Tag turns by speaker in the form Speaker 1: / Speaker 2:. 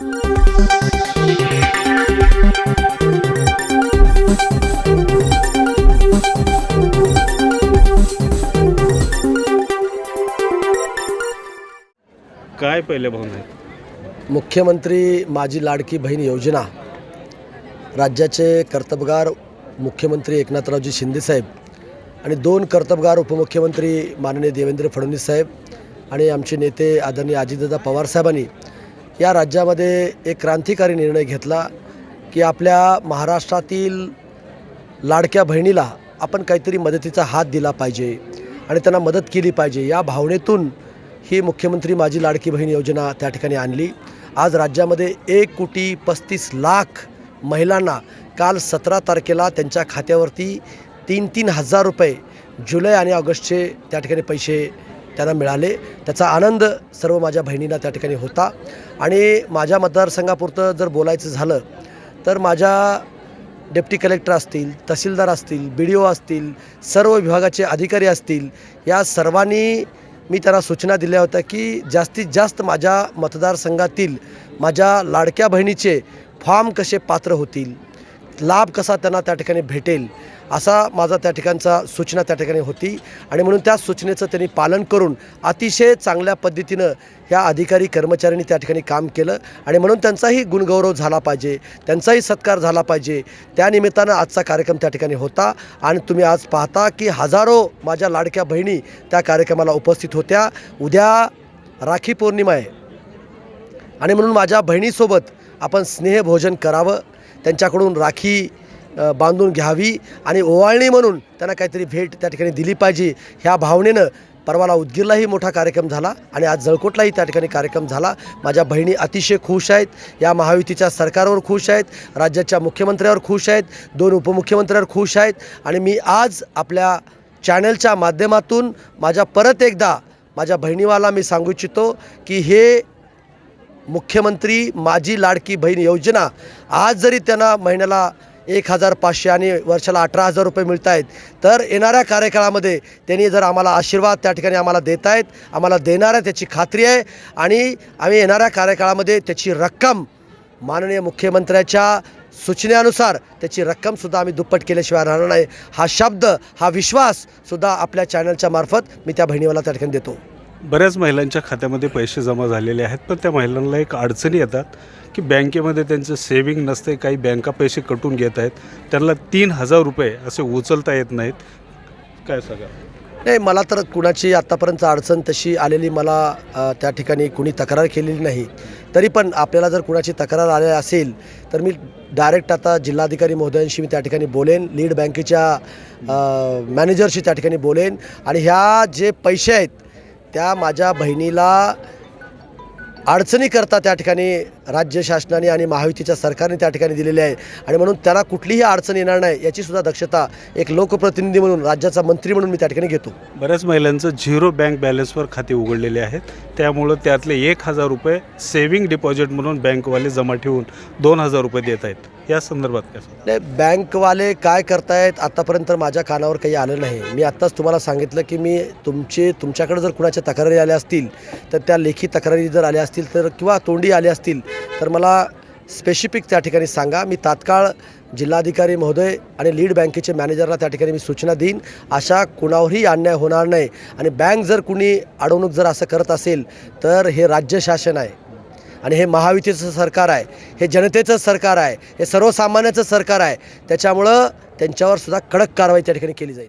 Speaker 1: काय पहिले भावना आहेत?
Speaker 2: मुख्यमंत्री माझी लाडकी बहीण योजना. राज्याचे कर्तबगार मुख्यमंत्री एकनाथरावजी शिंदेसाहेब आणि दोन कर्तबगार उपमुख्यमंत्री माननीय देवेंद्र फडणवीस साहेब आणि आमचे नेते आदरणीय अजितदादा पवारसाहेबांनी या राज्यामध्ये एक क्रांतिकारी निर्णय घेतला की आपल्या महाराष्ट्रातील लाडक्या बहिणीला आपण काहीतरी मदतीचा हात दिला पाहिजे आणि त्यांना मदत केली पाहिजे. या भावनेतून ही मुख्यमंत्री माझी लाडकी बहीण योजना त्या ठिकाणी आणली. आज राज्यामध्ये एक कोटी पस्तीस लाख महिलांना काल सतरा तारखेला त्यांच्या खात्यावरती तीन तीन हजार रुपये जुलै आणि ऑगस्टचे त्या ठिकाणी पैसे त्यांना मिळाले. त्याचा आनंद सर्व माझ्या बहिणींना त्या ठिकाणी होता. आणि माझ्या मतदारसंघापुरतं जर बोलायचं झालं तर माझ्या डेप्टी कलेक्टर असतील तहसीलदार असतील बी डी ओ असतील सर्व विभागाचे अधिकारी असतील या सर्वांनी मी त्यांना सूचना दिल्या होत्या की जास्तीत जास्त माझ्या मतदारसंघातील माझ्या लाडक्या बहिणीचे फॉर्म कसे पात्र होतील लाभ कसा त्यांना त्या ठिकाणी भेटेल असा माझा त्या ठिकाणचा सूचना त्या ठिकाणी होती. आणि म्हणून त्या सूचनेचं त्यांनी पालन करून अतिशय चांगल्या पद्धतीनं ह्या अधिकारी कर्मचाऱ्यांनी त्या ठिकाणी काम केलं. आणि म्हणून त्यांचाही गुणगौरव झाला पाहिजे त्यांचाही सत्कार झाला पाहिजे. त्यानिमित्तानं आजचा कार्यक्रम त्या ठिकाणी होता. आणि तुम्ही आज पाहता की हजारो माझ्या लाडक्या बहिणी त्या कार्यक्रमाला उपस्थित होत्या. उद्या राखी पौर्णिमा आहे. आणि म्हणून माझ्या बहिणीसोबत आपण स्नेहभोजन करावं. त्यांच्याकडून राखी बांधून घ्यावी आणि ओवाळणी म्हणून त्यांना काहीतरी भेट त्या ठिकाणी दिली पाहिजे ह्या भावनेनं परवाला उदगीरलाही मोठा कार्यक्रम झाला आणि आज जळकोटलाही त्या ठिकाणी कार्यक्रम झाला. माझ्या बहिणी अतिशय खुश आहेत. या महायुतीच्या सरकारवर खुश आहेत. राज्याच्या मुख्यमंत्र्यावर खुश आहेत. दोन उपमुख्यमंत्र्यावर खुश आहेत. आणि मी आज आपल्या चॅनलच्या माध्यमातून माझ्या परत एकदा माझ्या बहिणीवाला मी सांगू इच्छितो की हे मुख्यमंत्री माझी लाडकी बहीण योजना आज जरी त्यांना महिन्याला एक हजार पाचशे आणि वर्षाला अठरा हजार रुपये मिळत आहेत तर येणाऱ्या कार्यकाळामध्ये त्यांनी जर आम्हाला आशीर्वाद त्या ठिकाणी आम्हाला देत आहेत आम्हाला देणार आहे त्याची खात्री आहे आणि आम्ही येणाऱ्या कार्यकाळामध्ये त्याची रक्कम माननीय मुख्यमंत्र्याच्या सूचनेनुसार त्याची रक्कमसुद्धा आम्ही दुप्पट केल्याशिवाय राहणार नाही. हा शब्द हा विश्वाससुद्धा आपल्या चॅनलच्या मार्फत मी त्या बहिणीवाला त्या ठिकाणी देतो.
Speaker 1: बऱ्याच महिलांच्या खात्यामध्ये पैसे जमा झालेले आहेत पण त्या महिलांना एक अडचणी येतात की बँकेमध्ये त्यांचं सेविंग नसते काही बँका पैसे कटून घेत आहेत त्यांना तीन हजार रुपये असे उचलता येत नाहीत. काय सांगा?
Speaker 2: नाही मला तर कुणाची आत्तापर्यंत अडचण तशी आलेली मला त्या ठिकाणी कुणी तक्रार केलेली नाही. तरी पण आपल्याला जर कुणाची तक्रार आली असेल तर मी डायरेक्ट आता जिल्हाधिकारी महोदयांशी मी त्या ठिकाणी बोलेन लीड बँकेच्या मॅनेजरशी त्या ठिकाणी बोलेन आणि ह्या जे पैसे आहेत त्या माझ्या बहिणीला अडचणीकरता त्या ठिकाणी राज्य शासनाने आणि महायुतीच्या सरकारने त्या ठिकाणी दिलेली आहे. आणि म्हणून त्याला कुठलीही अडचण येणार नाही याची सुद्धा दक्षता एक लोकप्रतिनिधी म्हणून राज्याचा मंत्री म्हणून मी त्या ठिकाणी घेतो.
Speaker 1: बऱ्याच महिलांचं झिरो बँक बॅलन्सवर खाते उघडलेले आहेत. त्यामुळं त्यातले एक हजार रुपये सेविंग डिपॉझिट म्हणून बँकवाले जमा ठेवून दोन हजार रुपये देत आहेत. या संदर्भात काय?
Speaker 2: नाही बँकवाले काय करतायत आतापर्यंत माझ्या कानावर काही आलं नाही. मी आत्ताच तुम्हाला सांगितलं की मी तुमचे तुमच्याकडे जर कुणाच्या तक्रारी आल्या असतील तर त्या लेखी तक्रारी जर आल्या असतील तर किंवा तोंडी आल्या असतील तर मला स्पेसिफिक त्या ठिकाणी सांगा. मी तात्काळ जिल्हाधिकारी महोदय आणि लीड बँकेचे मॅनेजरला त्या ठिकाणी मी सूचना देईन. अशा कुणावरही अन्याय होणार नाही. आणि बँक जर कुणी अडवणूक जर असं करत असेल तर हे राज्य शासन आहे. आणि हे महायुतीचं सरकार आहे. हे जनतेचं सरकार आहे. हे सर्वसामान्याचं सरकार आहे. त्याच्यामुळं त्यांच्यावर सुद्धा कडक कारवाई त्या ठिकाणी केली जाईल.